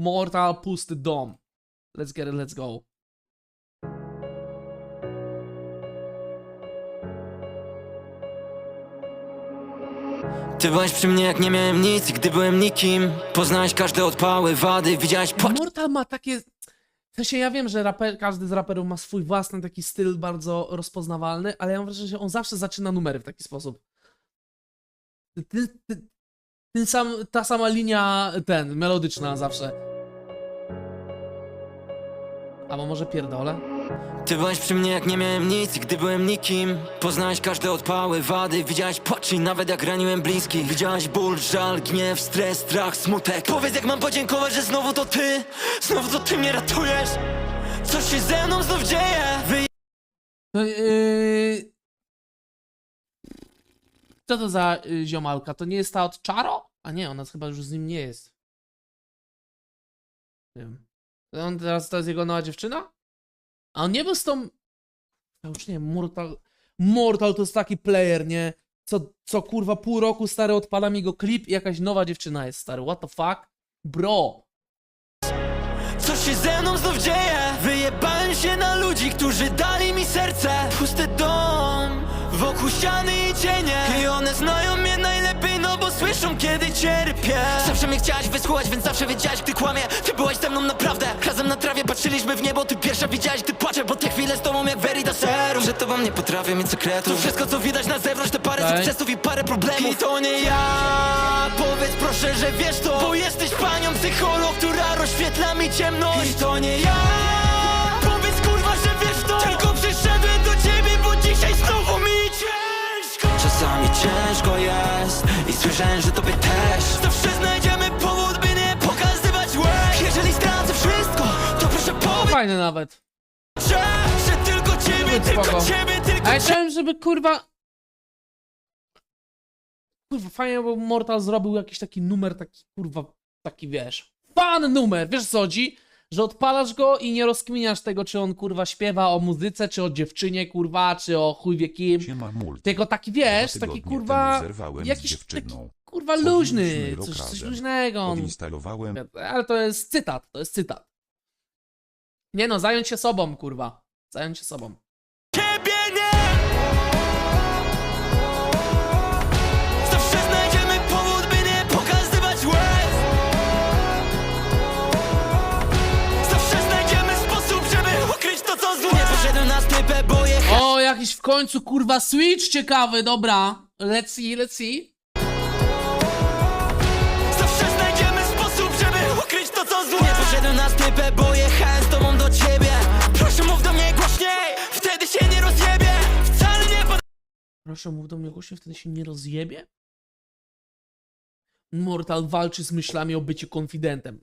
Mortal Pusty Dom. Let's get it, let's go. Ty byłeś przy mnie jak nie miałem nic, gdy byłem nikim Poznałeś każde odpały, wady, widziałeś płacz Mortal ma takie. W sensie ja wiem, że raper, każdy z raperów ma swój własny taki styl bardzo rozpoznawalny, ale ja mam wrażenie, że on zawsze zaczyna numery w taki sposób. Ty, ty, ten sam, ta sama linia, ten, melodyczna zawsze. Albo może pierdolę? Ty byłeś przy mnie jak nie miałem nic, gdy byłem nikim Poznałeś każde odpały, wady, widziałeś płacz i nawet jak raniłem bliskich Widziałeś ból, żal, gniew, stres, strach, smutek Powiedz jak mam podziękować, że znowu to ty, znowu to ty mnie ratujesz Co się ze mną znów dzieje? Wy... To, yy... Co to za yy, ziomalka? To nie jest ta od Czaro? A nie, ona chyba już z nim nie jest. Nie wiem. On teraz to jest jego nowa dziewczyna? A on nie był z tą... Ja już nie Mortal... Mortal to jest taki player, nie? Co, co kurwa pół roku stary odpala mi go klip i jakaś nowa dziewczyna jest stary. What the fuck? Bro. Co się ze mną znów dzieje? Wyjebałem się na ludzi, którzy dali mi serce Pusty dom, wokół ściany i cienie I one znają mnie kiedy cierpię. Zawsze mnie chciałaś wysłuchać, więc zawsze wiedziałaś gdy kłamie Ty byłaś ze mną naprawdę. Razem na trawie patrzyliśmy w niebo Ty pierwsza widziałaś gdy płaczę Bo te chwile z tobą jak Verita Serum Że tobą nie potrafię mieć sekretów To wszystko co widać na zewnątrz, te parę Okej. sukcesów i parę problemów. I to nie ja. Powiedz proszę, że wiesz to. Bo jesteś panią psycholog, która rozświetla mi ciemność. I to nie ja ciężko jest I słyszałem, że tobie też Zawsze znajdziemy powód, by nie pokazywać łez Jeżeli stracę wszystko, to proszę powiedz, Fajny nawet. że, że tylko ciebie, tylko ciebie, tylko A ja chciałem, żeby kurwa. Kurwa, fajnie, bo Mortal zrobił jakiś taki numer, taki kurwa, taki wiesz. Fan numer, wiesz co chodzi? Że odpalasz go i nie rozkminiasz tego, czy on kurwa śpiewa o muzyce, czy o dziewczynie, kurwa, czy o chuj wie kim. Tylko taki wiesz, taki kurwa. Jakiś taki dziewczyną. kurwa luźny, coś, coś luźnego. On, ale to jest cytat, to jest cytat. Nie no, zająć się sobą, kurwa. Zająć się sobą. Jakiś w końcu kurwa Switch ciekawy, dobra. Let's see, let's see. Zawsze znajdziemy sposób, żeby ukryć to, co złe Nie poszedłem na stypę, bo jechałem z tobą do ciebie Proszę mów do mnie głośniej, wtedy się nie rozjebie Wcale nie pod... Proszę, mów do mnie głośno, wtedy się nie rozjebie. Mortal walczy z myślami o byciu konfidentem.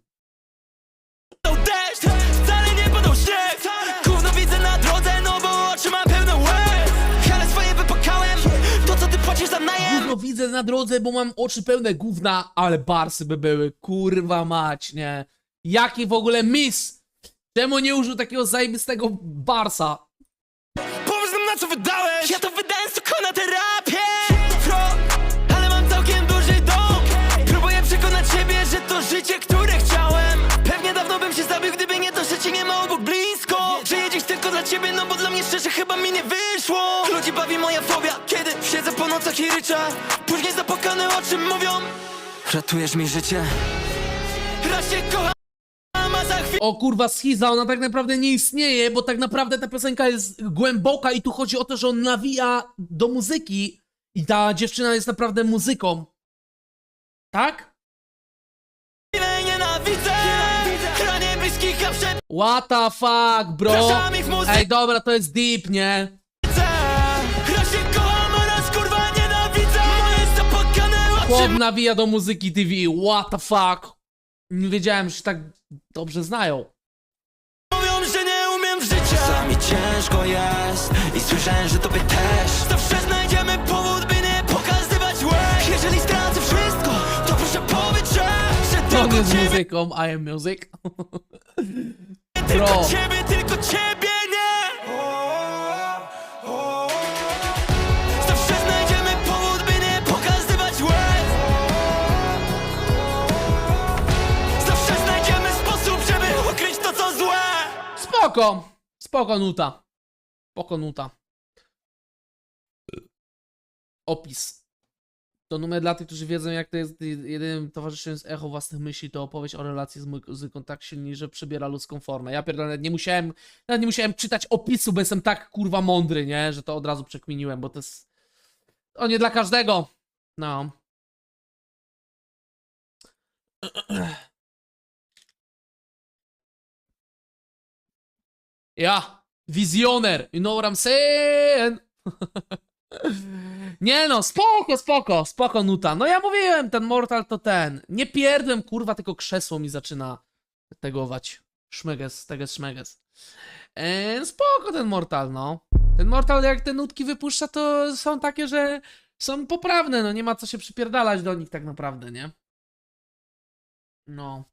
Gówno widzę na drodze, bo mam oczy pełne gówna, ale barsy by były. Kurwa mać, nie. Jaki w ogóle miss? Czemu nie użył takiego zajebistego barsa? Nam na co wydałeś Tylko dla ciebie, no bo dla mnie szczerze chyba mi nie wyszło Ludzi bawi moja fobia, kiedy siedzę po nocach i ryczę Później zapłakane oczy mówią Ratujesz mi życie Raz się kocham, O kurwa, schiza, ona tak naprawdę nie istnieje, bo tak naprawdę ta piosenka jest głęboka i tu chodzi o to, że on nawija do muzyki i ta dziewczyna jest naprawdę muzyką. Tak? What the fuck, bro? Ej, dobra, to jest deep, nie? Raz się kocham, a raz kurwa nienawidzę Moje zapłakane oczy Chłop nawija do muzyki TV, what the fuck? Nie wiedziałem, że się tak dobrze znają. mówią, że nie umiem w życie Czasami ciężko jest i słyszałem, że tobie też Zawsze znajdziemy powód, by nie pokazywać łez Jeżeli stracę wszystko, to proszę powiedz, że Że On tylko jest ciebie, muzyką, I am music. Tylko ciebie, tylko ciebie nie Zawsze znajdziemy powód, by nie pokazywać łez Zawsze znajdziemy sposób, żeby ukryć to, co złe Spoko. Spoko nuta. Spoko nuta. Opis. To numer dla tych, którzy wiedzą, jak to jest jedynym towarzyszem jest echo własnych myśli, to opowieść o relacji z muzyką tak silnie, że przybiera ludzką formę. Ja pierdolę, nie musiałem, nawet nie musiałem czytać opisu, bo jestem tak kurwa mądry, nie? Że to od razu przekminiłem, bo to jest... O, nie dla każdego. No. Ja, wizjoner, you know what I'm saying? Nie no, spoko, spoko, spoko nuta. No ja mówiłem, ten Mortal to ten. Nie pierdłem, kurwa, tylko krzesło mi zaczyna tegować. Szmeges, teges, szmeges. Eee, spoko ten Mortal, no. Ten Mortal, jak te nutki wypuszcza, to są takie, że są poprawne, no nie ma co się przypierdalać do nich tak naprawdę, nie? No.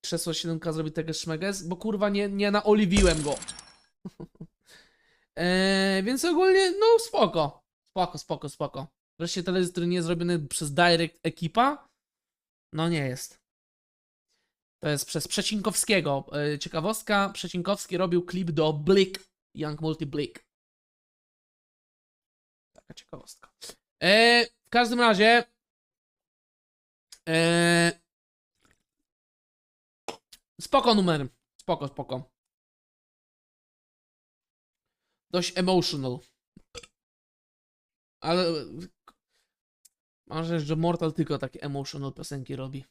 Krzesło 7K zrobi teges, szmeges, bo kurwa nie, nie naoliwiłem go. Eee, więc ogólnie, no spoko. Spoko, spoko, spoko. Wreszcie telewizor, nie jest zrobiony przez Direct ekipa? No nie jest. To jest przez Przecinkowskiego. Eee, ciekawostka, Przecinkowski robił klip do Blick, Young Multi Blick. Taka ciekawostka. Eee, w każdym razie... Eee, spoko numer. Spoko, spoko dość emotional. Ale mam wrażenie, że Mortal tylko takie emotional piosenki robi.